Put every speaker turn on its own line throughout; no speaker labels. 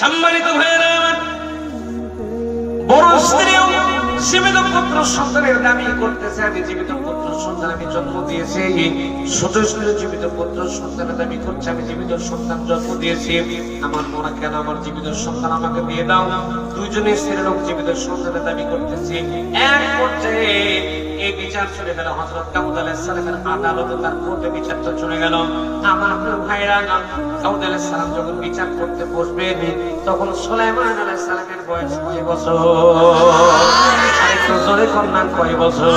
সম্মানিত ভাইয়েরা আমার বড় স্ত্রীও জীবিত পুত্র সন্তানের দাবি করতেছে, আমি জীবিত পুত্র সন্তান আমি জন্ম দিয়েছি ছোট স্ত্রী জীবিত পুত্র সন্তানের দাবি করছে, আমি জীবিত সন্তান জন্ম দিয়েছি। আমার মনে কেন আমার জীবিত সন্তান আমাকে দিয়ে দাও? দুইজনের স্ত্রী লোক জীবিত সন্তানের দাবি করতেছে। এক পর্যায়ে এই বিচার চলে গেল। হজরত কাউদ আলাইহিস সালামের আদালতে তার কোর্টে বিচারটা চলে গেল। আমার ভাইরা, কাউদ আলাইহিস সালাম যখন বিচার করতে বসবেন তখন সুলাইমান আলাইহিস সালামের বয়স কয় বছর? আরেকটু জোরে কন্যা কয় বছর?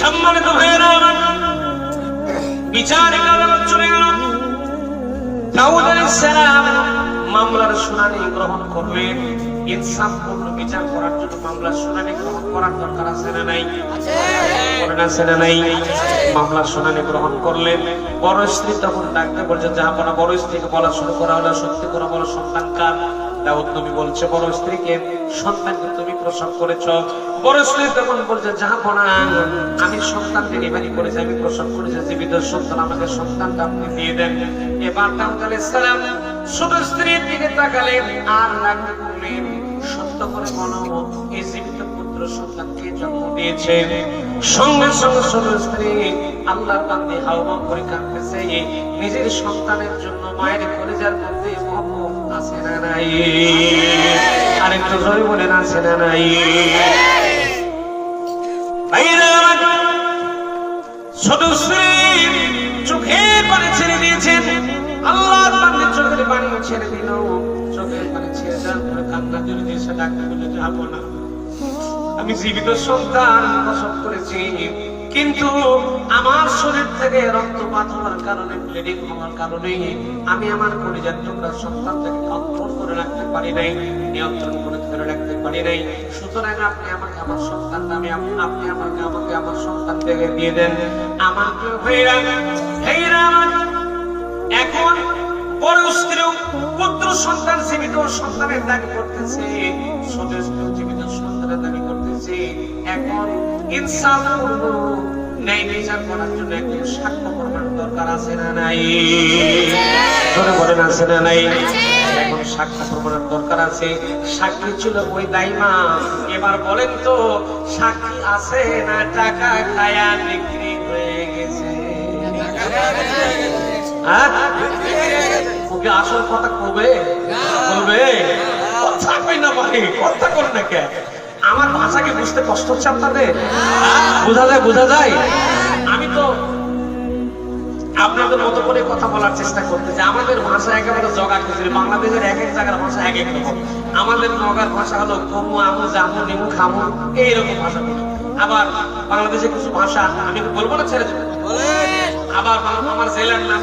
সম্মানিত ভাইরা বিচার আদালত চলে গেল। দাউদ আলাইহিস সালাম মামলার শুনানি গ্রহণ করলেন। ইনসাফপূর্ণ বিচার করার জন্য মামলার শুনানি গ্রহণ করার দরকার আছে না নাই? করেন আছে না নাই? মামলার শুনানি গ্রহণ করলেন বড় স্ত্রী তখন ডাকতে বলছে যাহা বড় বড় স্ত্রীকে বলা শুরু করা হলো সত্যি করে বড় সন্তান কার? দাউদ নবী বলছে বড় স্ত্রীকে সন্তানকে তুমি প্রসব করেছ। বড় স্ত্রী তখন বলছে যাহা বনা আমি সন্তান ডেলিভারি করেছি আমি প্রসব করেছি জীবিত সন্তান আমাকে সন্তানটা আপনি দিয়ে দেন। এবার দাউদ আলাইহিস সালাম ছোট স্ত্রীর দিকে তাকালেন আর করলেন সত্য করে বলো এই জীবিত পুত্র সন্তানকে জন্ম দিয়েছে। সঙ্গে সঙ্গে ছোট স্ত্রী আল্লাহর বান্দে হাওয়া করে কাঁদতেছে। নিজের সন্তানের জন্য মায়ের কলেজার মধ্যে মহব্বত আছে না নাই? আরেকটু জোরে বলেন আছে না নাই? ছোট চোখের পানি ছেড়ে দিয়েছেন। বান্দির চোখের পানি ছেড়ে দিল। চোখের পানি ছেড়ে দেওয়ার কান্না জুড়ে দিয়ে সে বলে যাব না। আমি জীবিত সন্তান প্রসব করেছি। কিন্তু আমার শরীর থেকে রক্তপাত হওয়ার কারণে ব্লিডিং হওয়ার কারণে আমি আমার পরিজাত টুকরা সন্তানটাকে কন্ট্রোল করে রাখতে পারি নাই, নিয়ন্ত্রণ করে ধরে রাখতে পারি নাই। সুতরাং আপনি আমাকে আমার সন্তানটা আমি আপ- আপনি আমাকে আমাকে আমার সন্তানটাকে দিয়ে দেন। আমার ভাইরা ভাইরা এখন বড় স্ত্রী সন্তান জীবিত, সন্তানের দাবি করতেছে। স্ত্রী জীবিত, সন্তানের দাবি করতেছে। এখন ইনসাফ করব সাক্ষী ছিল ওই দাইমা। এবার বলেন তো, সাক্ষী আছে না টাকা খায়া বিক্রি হয়ে গেছে? হ্যাঁ? ওকে আসল কথা কবে? বলবে? কথা কই না ভাই, কথা কর না কে? আমার ভাষাকে বুঝতে কষ্ট হচ্ছে আপনাদের? বোঝা যায় বোঝা যায়? আমি তো আপনাদের মতো করে কথা বলার চেষ্টা করতেছি আমাদের ভাষা একেবারে জগা খুঁজে বাংলাদেশের এক এক জায়গার ভাষা এক এক রকম। আমাদের নগার ভাষা হলো কমু আমু, জামু, নিমু, খামু, এইরকম ভাষা। আবার বাংলাদেশে কিছু ভাষা, আমি বলব না ছেড়ে দেবো। আবার আমার জেলার নাম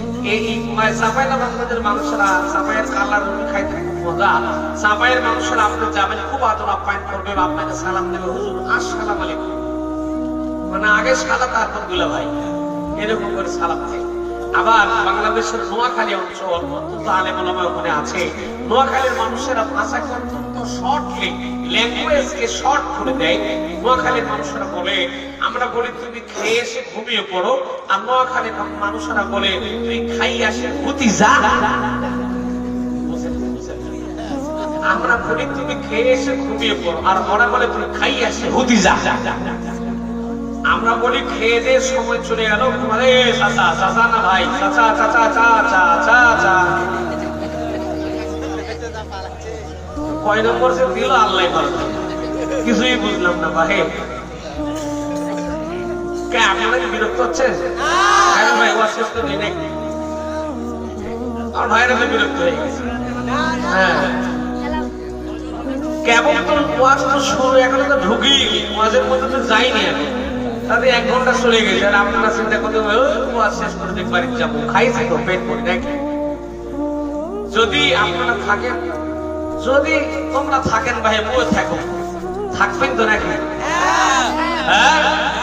মানে আবার বাংলাদেশের নোয়াখালী অঞ্চল, অত্যন্ত আলেম ওলামা ওখানে আছে। নোয়াখালীর মানুষেরা ভাষাকে অত্যন্ত শর্টলি ল্যাঙ্গুয়েজকে শর্ট করে দেয়। নোয়াখালীর মানুষেরা বলে আমরা বলি, তুমি খেয়ে এসে ঘুমিয়ে পড়ো। আর নোয়াখালীর মানুষেরা বলে, তুই খাই আসে ঘুতি যা। আমরা বলি, তুমি খেয়ে এসে ঘুমিয়ে পড়ো। আর ওরা বলে, তুমি খাই আসে হুতি যা। আমরা বলি, খেয়ে দিয়ে সময় চলে গেল। ঘুমালে চাচা না ভাই, চাচা চাচা, চা চা চা চা। কয় নম্বর যে দিল আল্লাহ কিছুই বুঝলাম না ভাই আপনারা বিরক্ত ভাই আর বিরক্ত হয়ে গেছে। হ্যাঁ। তো তো শুরু, এখনও তো মধ্যে তো যাইনি তাতে এক ঘণ্টা চলে গেছে, আর আপনারা চিন্তা করতে শেষ করে পেট যদি আপনারা থাকেন, যদি তোমরা থাকেন, ভাই বই থাকো। থাকবেন তো নাকি? হ্যাঁ।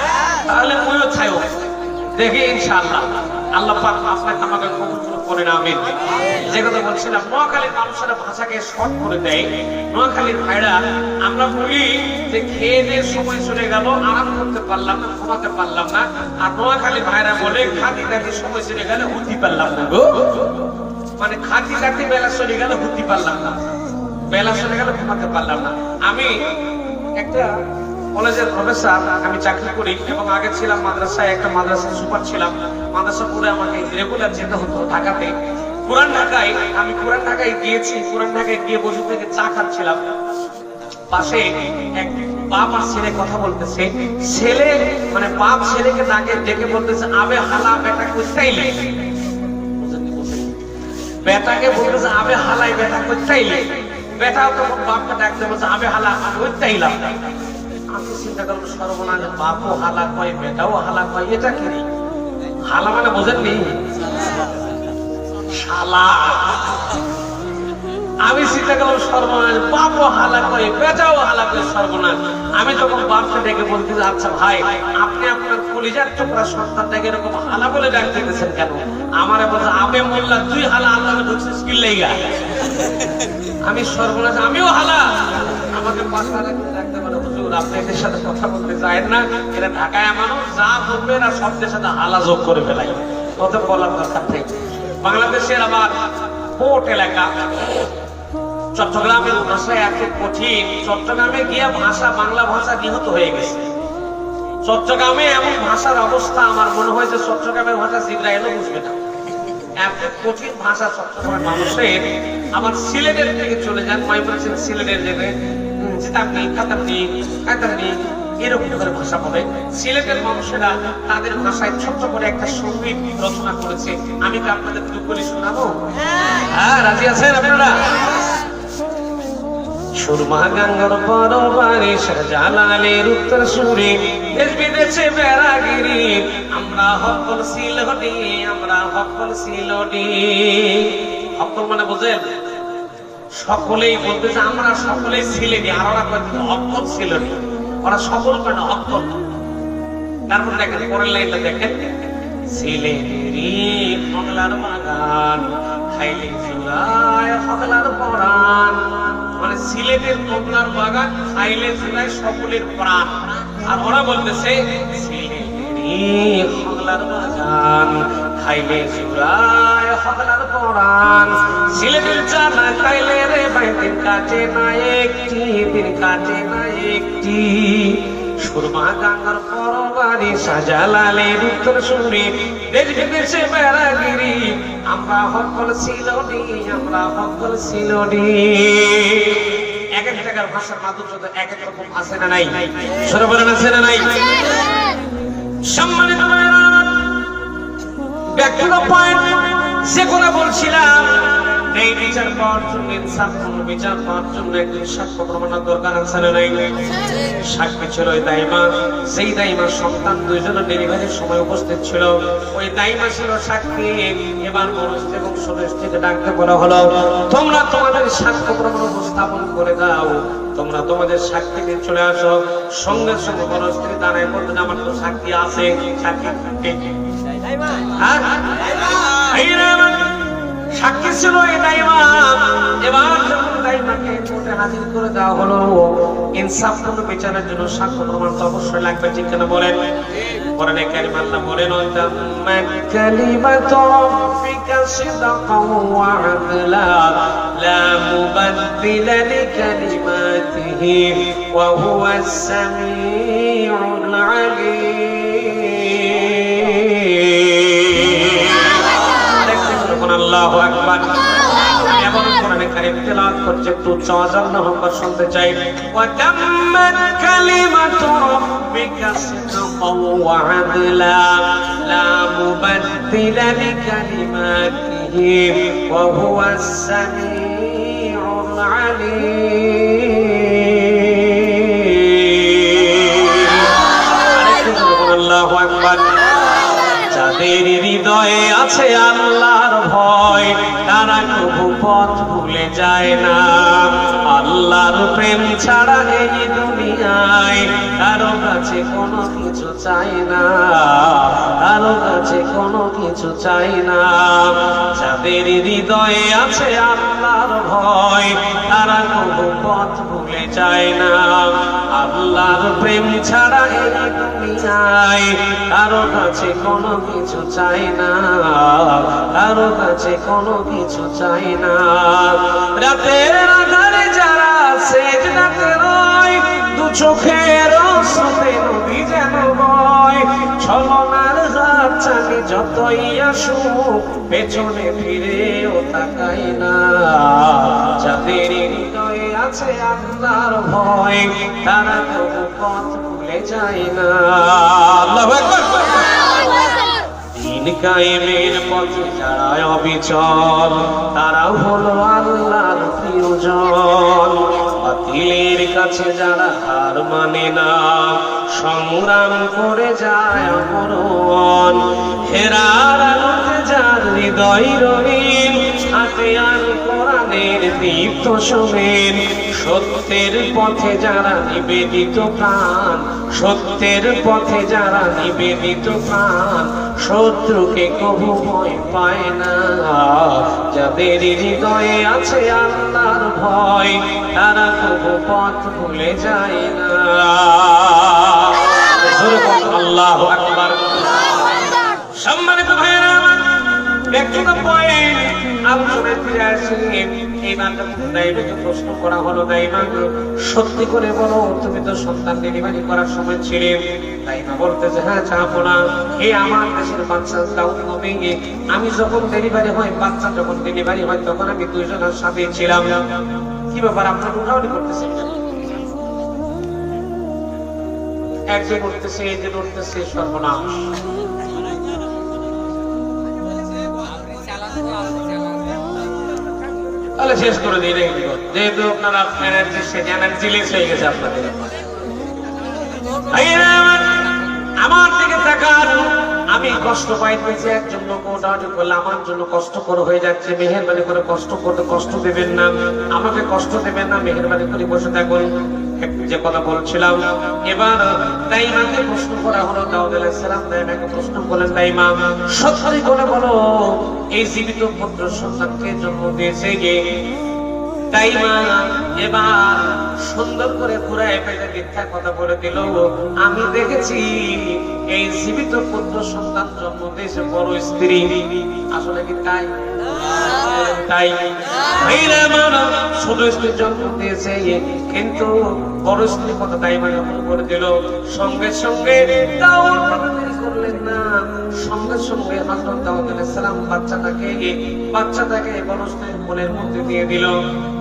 তাহলে বইও থাকো দেখি ইনশাআল্লাহ। আল্লাহ পাক আপনাকে আমাকে কবুল করে না আমিন। যে কথা বলছিলাম, নোয়াখালীর মানুষেরা ভাষাকে শর্ট করে দেয়। নোয়াখালীর ভাইরা, আমরা বলি যে খেয়ে দিয়ে সময় চলে গেল, আরাম করতে পারলাম না, ঘুমাতে পারলাম না। আর নোয়াখালীর ভাইরা বলে খাতি খাতি সময় চলে গেলে উঠি পারলাম না গো। মানে খাতি খাতি বেলা চলে গেল হুতি পারলাম না। বেলা চলে গেল ঘুমাতে পারলাম না। আমি একটা কলেজের প্রফেসর, আমি চাকরি করি এবং আগে ছিলাম মাদ্রাসায়, একটা মাদ্রাসা সুপার ছিলাম। মাদ্রাসা পড়ে আমাকে রেগুলার যেতে হতো ঢাকাতে। পুরান ঢাকায়, আমি পুরান ঢাকায় গিয়েছি, পুরান ঢাকায় গিয়ে বসে থেকে চা খাচ্ছিলাম। পাশে এক বাপ আর ছেলে কথা বলতেছে। ছেলে মানে বাপ ছেলেকে ডাকে ডেকে বলতেছে, আবে হালা, বেটা কোথাইলে বেটাকে বলতেছে, আবে হালাই, বেটা কোথাইলে বেটাও তখন বাপকে ডাকতে বলছে, আবে হালা কোথাইলাম আমি চিন্তা করব সর্বনাশ বাপও হালা কয় বেটাও হালা কয়, এটা কি হালা মানে বোঝেননি? আমি চিন্তা করলাম, সর্বনাশ বাপও হালা করে বেটাও হালা করে সর্বনাশ। আমি তখন বাপকে ডেকে বলতে আচ্ছা ভাই, আপনি আপনার কলিজার টুকরা সন্তানটাকে এরকম হালা বলে ডাক দিতেছেন কেন? আমার বলছে, আবে মোল্লা, তুই হালা আল্লাহ ঢুকছিস কি লেগা? আমি সর্বনাশ, আমিও হালা। আমাকে পাশা রাখতে রাখতে পারে হুজুর আপনি এদের সাথে কথা বলতে যায় না। এরা ঢাকায় মানুষ যা বলবে না শব্দের সাথে হালা যোগ করে ফেলাই বলার দরকার নেই। বাংলাদেশের আবার এলাকা, চট্টগ্রামের এত কঠিন। চট্টগ্রামে গিয়ে ভাষা, বাংলা ভাষা নিহত হয়ে গেছে। চট্টগ্রামে এমন ভাষার অবস্থা, আমার মনে হয় যে চট্টগ্রামের ভাষা জিব্রাইলও বুঝবে না। এত কঠিন ভাষা চট্টগ্রামের মানুষের। আমার সিলেটের থেকে চলে যান, ময়মনসিংহ সিলেটের যেতে জিতাবনি কাতাবনি কাতাবনি, এরকম করে ভাষা বলে। সিলেটের মানুষেরা তাদের ভাষায় ছোট্ট করে একটা সংগীত রচনা করেছে। আমি কি আপনাদের একটু করে শোনাবো? হ্যাঁ রাজি আছেন আপনারা? সুরমা গঙ্গার পর বাড়ি জালালের উত্তর সুরে, দেশ বিদেশে বেড়াগিরি। আমরা হকল সিলহটি, আমরা হকল সিলটি হকল মানে বোঝেন? সকলেই বলতেছে আমরা সকলেই সিলেটি আর ওরা কয়েকটি হকল সিলটি ওরা সকল মানে হকল তারপর দেখেন পরের লাইনটা দেখেন। সিলেটেরই বাংলার বাগান, খাইলে চুরায় হকলার পরাণ। মানে সিলেটের কমলার বাগান, খাইলে চুরায় সকলের প্রাণ। আর ওরা বলতেছে সিলেটেরই হকলার বাগান খাইলে চুরায় হকলার পরাণ সিলেটের চানা খাইলে রে ভাই দিন কাটে না একটি দিন কাটে না একটি। সুরমা গাঙ্গার পরবারি সাজালালের উত্তর শুনি দেশ বিদেশে বেড়াগিরি। আমরা হকল সিলনি আমরা হকল সিলনি এক এক জায়গার ভাষার মাধুর্য এক এক রকম আছে না নাই? সরবরাহ আছে না নাই? সম্মানিত ভাইরা, পয়েন্ট বলছিলাম এই বিচার পাওয়ার জন্য ইনসাফ পূর্ণ বিচার পাওয়ার জন্য একজন সাক্ষ্য প্রমাণের দরকার আছে নাই? সাক্ষী ছিল ওই দাইমা। সেই দাইমা সন্তান দুইজনের ডেলিভারির সময় উপস্থিত ছিল, ওই দাইমা ছিল সাক্ষী। এবার মনুষ্য এবং সুদেশটিকে ডাকতে বলা হলো, তোমরা তোমাদের সাক্ষ্য প্রমাণ উপস্থাপন করে দাও। তোমরা তোমাদের সাক্ষী নিয়ে চলে আসো। সঙ্গে সঙ্গে স্ত্রী দাঁড়ায় বলতেন আমার তো সাক্ষী আছে। সাক্ষী সাক্ষী ছিল এই দাইমা এবার যখন দাইমাকে কোর্টে হাজির করে দেওয়া হলো, ইনসাফ বিচারের জন্য সাক্ষ্য প্রমাণ তো অবশ্যই লাগবে, ঠিক কেন বলেন? কোরআনে কারিম আল্লাহ বলেন ওয়াতাম্মাত কালিমাতু রাব্বিকা সিদকান ওয়া আদলা, লা মুবাদ্দিলা লিকালিমাতিহি ওয়া হুয়াস সামিউল আলিম। আল্লাহু আকবার। এমন কোরআনে কারিম তেলাওয়াত করছে, একটু উচ্চ আওয়াজে আল্লাহু আকবার শুনতে চাই। ওয়া তাম্মাত চাই না। কারও কাছে কোনো কিছু চাই না। যাদের হৃদয়ে আছে আল্লাহর ভয়, তারা কোনো পথ ভুলে যায় না। আল্লাহর প্রেম ছাড়া এই দুনিয়ায় কারও কাছে কোনো কিছু চাই না। কারও কাছে কোনো কিছু চাই না। রাতের আধারে যারা সেজদাতে রয়, দু চোখের বয় ছলনার হাত চালি যতই আসুক, পেছনে ফিরেও তাকাই না। যাদের হৃদয়ে আছে আল্লাহর ভয়, তারা তবু পথ ভুলে যায় না। দিন কায়েমের পথে যারা অবিচল, তারাও হলো আল্লাহর প্রিয়জন। বাতিলের কাছে যারা হার মানে না সংগ্রাম করে যায় অমরণ হেরার আলোতে যার হৃদয় হাতে আর কোরআনের দীপ্ত শোভেন সত্যের পথে যারা নিবেদিত প্রাণ, সত্যের পথে যারা নিবেদিত প্রাণ, শত্রুকে কবু ভয় পায় না। যাদের হৃদয়ে আছে আল্লাহর ভয়, তারা কবু পথ ভুলে যায় না। সত্যি করে বলো, তুমি তো সন্তান ডেলিভারি করার সময় ছিলে। দাইমা বলতেছে হ্যাঁ চাপো না। এই আমার দেশের বাচ্চা আমি যখন ডেলিভারি হয়, বাচ্চা যখন ডেলিভারি হয়, তখন আমি দুইজনের সাথে ছিলাম। কি ব্যাপার, আপনার উঠাউটি করতেছেন? একজন উঠতেছে একজন উঠতেছে সর্বনাশ। তাহলে শেষ করে দিই যেহেতু আপনারা এনার্জি শেষ এনার্জি লেস হয়ে গেছে আপনাদের। আমার, দিকে তাকান। আমি কষ্ট পাইতেছি একজন লোক ওটাওটি করলে আমার জন্য কষ্টকর হয়ে যাচ্ছে। মেহেরবানি করে কষ্ট করতে কষ্ট দেবেন না। আমাকে কষ্ট দেবেন না মেহেরবানি করে বসে থাকুন। যে কথা বলছিলাম, এবার তাইমাকে প্রশ্ন করা হলো, দাউদ আলাইহিস সালাম তাইমাকে প্রশ্ন করলেন, তাইমা, সত্যি করে বলো, এই জীবিত পুত্র সন্তানকে জন্ম দিয়েছে কে? তাই মা এবার সুন্দর করে ঘুরায় পেলে মিথ্যা কথা বলে দিল, আমি দেখেছি এই জীবিত পুত্র সন্তান জন্ম দিয়েছে, বড় স্ত্রী। আসলে কি তাই? তাই। স্ত্রী জন্ম দিয়েছে কিন্তু বড় স্ত্রী কথা তাই মানে করে দিল। সঙ্গে সঙ্গে করলেন না। সঙ্গে সঙ্গে বাচ্চাটাকে বাচ্চাটাকে বড় স্ত্রীর কোলের মধ্যে দিয়ে দিল।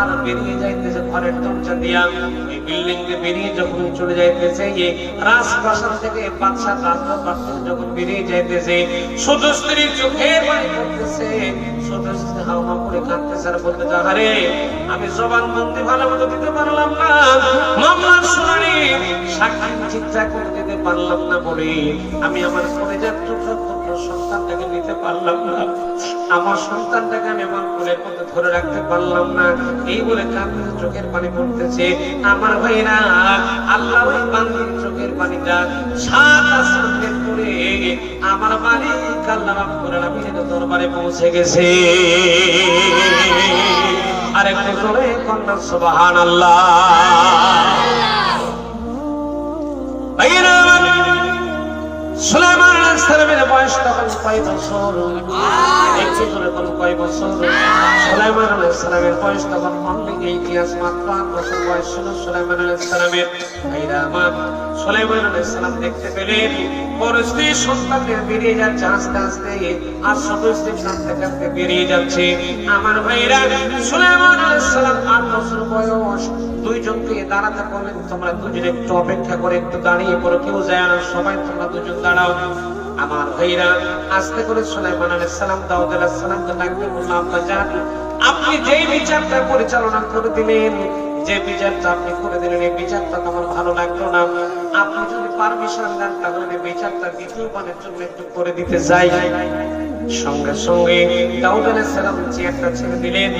আর বেরিয়ে যাইতেছে ঘরের দরজা দিয়া। এই বিল্ডিং এ বেরিয়ে যখন চলে যাইতেছে, এই রাজপ্রাসাদ থেকে বাদশাহ রাজপ্রাসাদ থেকে যখন বেরিয়ে যাইতেছে ছোট স্ত্রী চোখের পানি পড়তেছে। ছোট স্ত্রী হাওয়া করে কাঁদতেছে আর বলতেছে আরে আমি ভালো মতো দিতে পারলাম না। দিতে পারলাম না বলে আমি আমার কলেজের টুকরো সন্তানটাকে নিতে পারলাম না। আমার সন্তানটাকে আমি আমার কোলের মধ্যে ধরে রাখতে পারলাম না। এই বলে চোখের পানি পড়তেছে। আমার ভাইরা আল্লাহ চোখের পানিটা সাত করে আমার মালিক আল্লাহ রাব্বুল দরবারে পৌঁছে গেছে। আরেকটু জোরে কন্যা সুলাইমান আলাইহিস সালামের বয়স তখন কয় বছর? একটু করে কোন কয় বছর? সুলাইমান আলাইহিস সালামের বয়স তখন অনলি ইতিহাস মাত্র আট বছর বয়স ছিল সুলাইমান আলাইহিস সালামের। ভাইরা আমার সুলাইমান আলাইহিস সালাম দেখতে পেলেন বড় স্ত্রী সন্তানদের বেরিয়ে যাচ্ছে আস্তে আস্তে আর ছোট স্ত্রী কাঁদতে কাঁদতে বেরিয়ে যাচ্ছে। আমার ভাইরা সুলাইমান আলাইহিস সালাম আট বছর বয়স দুইজনকে দাঁড়াতে বললেন, তোমরা দুজনে একটু অপেক্ষা করে একটু দাঁড়িয়ে পড়ো, কেউ যায় না, সবাই তোমরা দুজন দাঁড়াও। আমার ভাইরা আস্তে করে সুলাইমান আলাইহিস সালাম, দাউদ আলাইহিস সালামকে ডাকতে বললাম আব্বা জান, আপনি যেই বিচারটা পরিচালনা করে দিলেন, যে বিচারটা আপনি করে দিলেন, এই বিচারটা তো আমার ভালো লাগল না। আপনি যদি পারমিশন দেন, তাহলে বিচারটা দ্বিতীয়বারের জন্য একটু করে দিতে চাই। সঙ্গে সঙ্গে দাউদ আলাইহিস সালাম চেয়ারটা ছেড়ে দিলেন।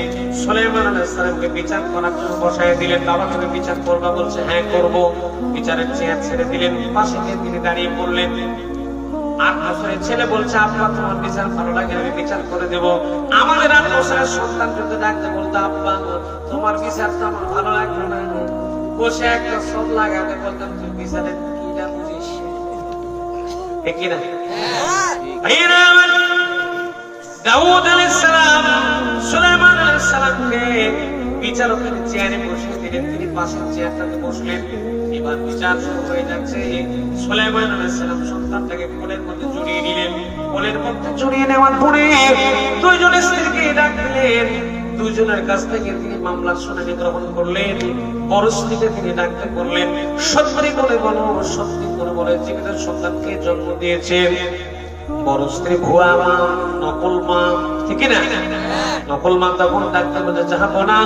সুলাইমান আলাইহিস সালামকে বিচার করার জন্য বসায় দিলেন। বাবা তুমি বিচার করবা বলছে হ্যাঁ করব। বিচারের চেয়ার ছেড়ে দিলেন। পাশে গিয়ে তিনি দাঁড়িয়ে পড়লেন। আট বছরের ছেলে বলছে আব্বা তোমার বিচার ভালো লাগে আমি বিচার করে দেব। আমাদের আট বছরের সন্তান যদি ডাকতে বলতো আব্বা তোমার বিচার তো আমার ভালো লাগল না। বসে একটা সব লাগাতে বলতাম তুই বিচারের কিটা বুঝিস? ঠিক কি না আমার, দাউদ সুলাইমান বিচারকের চেয়ারে বসিয়ে দিলেন। তিনি পাশের চেয়ারটাতে বসলেন। এবার বিচার শুরু হয়ে যাচ্ছে। সুলাইমান সন্তানটাকে কোলের মধ্যে জড়িয়ে নিলেন। কোলের মধ্যে জড়িয়ে নেওয়ার পরে দুইজন স্ত্রীকে ডাক দিলেন। দুইজনের কাছ থেকে তিনি মামলার শুনানি গ্রহণ করলেন। বড় স্ত্রীকে তিনি ডাকতে করলেন সত্যি করে বলো, সত্যি করে বলে, জীবিত সন্তানকে জন্ম দিয়েছেন। বড় স্ত্রী ভুয়া মা, নকল মা, ঠিক না নকল মা তখন ডাক্তার না,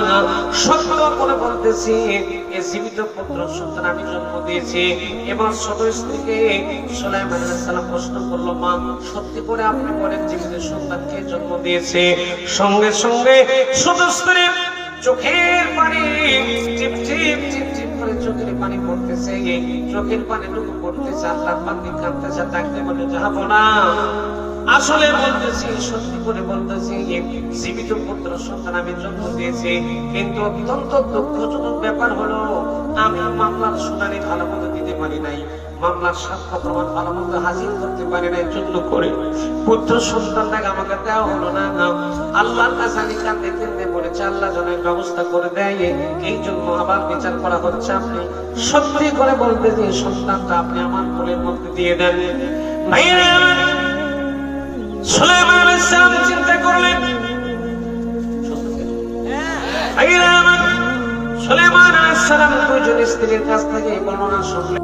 সত্য করে বলতেছি, এ জীবিত পুত্র সন্তান আমি জন্ম দিয়েছি। এবার ছোট স্ত্রীকে সুলাইমান সালাম প্রশ্ন করল, মা, সত্যি করে আপনি বলেন জীবিত সন্তানকে জন্ম দিয়েছে? সঙ্গে সঙ্গে ছোট স্ত্রী চোখের পানি টিপ টিপ টিপ টিপ করে চোখের পানি পড়তেছে চোখের পানি টুকু পড়তেছে আল্লাহর পানি কাঁদতেছে, তাকে বলে যাব না। আসলে বলতেছি, সত্যি করে বলতেছি জীবিত পুত্র সন্তান আমি জন্ম দিয়েছি, কিন্তু অত্যন্ত দুঃখজনক ব্যাপার হলো আমি মামলার শুনানি ভালো মতো দিতে পারি নাই মামলার সাক্ষ্য প্রমাণ ভালো মতো হাজির করতে পারি নাই জন্য করে। পুত্র সন্তানটাকে আমাকে দেওয়া হলো না আল্লাহর কাছে আমি কান্দে কান্দে বলেছে আল্লাহ যেন এর ব্যবস্থা করে দেয়। এই জন্য আবার বিচার করা হচ্ছে আপনি। সত্যি করে বলতে যে সন্তানটা আপনি আমার কোলের মধ্যে দিয়ে দেন। সুলাইমান আলাইহিস সালাম চিন্তা করলেন। ভাইয়েরা আমার, সুলাইমান আলাইহিস সালাম দুইজন স্ত্রীর কাছ থেকে বর্ণনা শুনলেন।